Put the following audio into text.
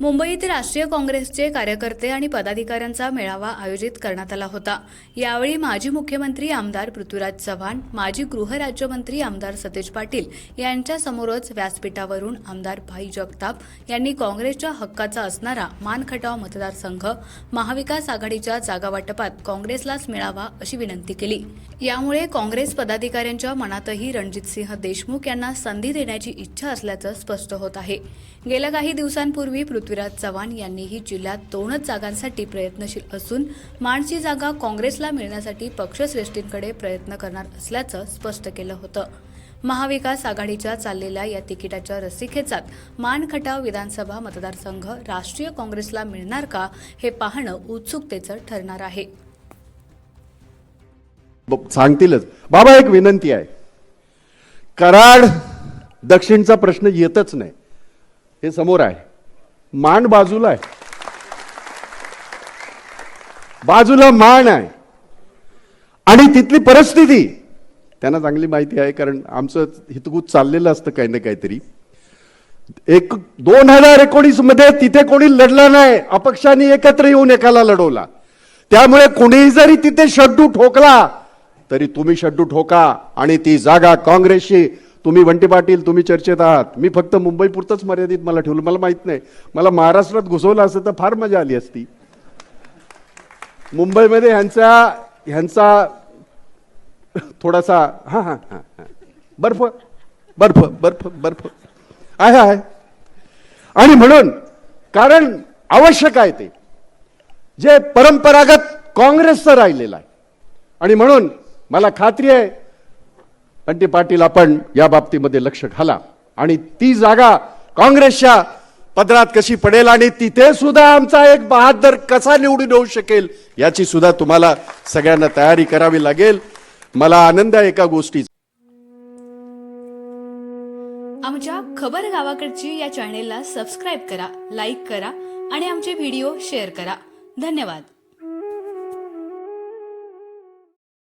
मुंबईत राष्ट्रीय काँग्रेसचे कार्यकर्ते आणि पदाधिकाऱ्यांचा मेळावा आयोजित करण्यात आला होता. यावेळी माजी मुख्यमंत्री आमदार पृथ्वीराज चव्हाण माजी गृहराज्यमंत्री आमदार सतेज पाटील यांच्यासमोरच व्यासपीठावरून आमदार भाई जगताप यांनी काँग्रेसच्या हक्काचा असणारा मानखटाव मतदारसंघ महाविकास आघाडीच्या जागावाटपात काँग्रेसलाच मिळावा अशी विनंती केली. यामुळे काँग्रेस पदाधिकाऱ्यांच्या मनातही रणजितसिंह देशमुख यांना संधी देण्याची इच्छा असल्याचं स्पष्ट होत आहे. गेल्या काही दिवसांपूर्वी पृथ्वी पृथ्वीराज चव्हाण यांनीही जिल्ह्यात दोनच जागांसाठी प्रयत्नशील असून माणची जागा काँग्रेसला मिळण्यासाठी पक्षश्रेष्ठींकडे प्रयत्न करणार असल्याचं स्पष्ट केलं होतं. महाविकास आघाडीच्या चाललेल्या या तिकिटाच्या रस्सीखेचात मानखटाव विधानसभा मतदारसंघ राष्ट्रीय काँग्रेसला मिळणार का हे पाहणं उत्सुकतेचं ठरणार आहे. सांगतीलच. बाबा एक विनंती आहे. कराड दक्षिणचा प्रश्न येतच नाही. हे समोर आहे. मांड बाजूला आहे. बाजूला मान आहे. आणि तिथली परिस्थिती त्यांना चांगली माहिती आहे कारण आमचं हितगुज चाललेलं असतं काही ना काहीतरी. एक दोन हजार एकोणीसमध्ये तिथे कोणी लढलं नाही अपक्षांनी एकत्र येऊन एकाला लढवला. त्यामुळे कोणीही जरी तिथे शड्डू ठोकला तरी तुम्ही शड्डू ठोका आणि ती जागा काँग्रेसशी तुम्ही बंटी पाटील तुम्ही चर्चेत आहात. मी फक्त मुंबईपुरतंच मर्यादित मला ठेवलं. मला माहीत नाही. मला महाराष्ट्रात घुसवलं असतं तर फार मजा आली असती. मुंबईमध्ये ह्यांचा ह्यांचा थोडासा हां हां हां हां. बर्फ बर्फ बर्फ बर्फ. आहे आहे. आणि म्हणून कारण आवश्यक आहे ते. जे परंपरागत काँग्रेसचं राहिलेलं आहे. आणि म्हणून मला खात्री आहे बंटी पाटील आपण या बाबतीमध्ये लक्ष घाला. आणि ती जागा काँग्रेसच्या पदरात कशी पडेल आणि तिथे सुद्धा आमचा एक बहादर कसा निवडून येऊ शकेल याची सुद्धा तुम्हाला सगळ्यांना तयारी करावी लागेल. मला आनंद आहे एका गोष्टीचा. आमच्या खबर गावाकडची या चॅनेलला सबस्क्राईब करा लाईक करा आणि आमचे व्हिडिओ शेअर करा. धन्यवाद.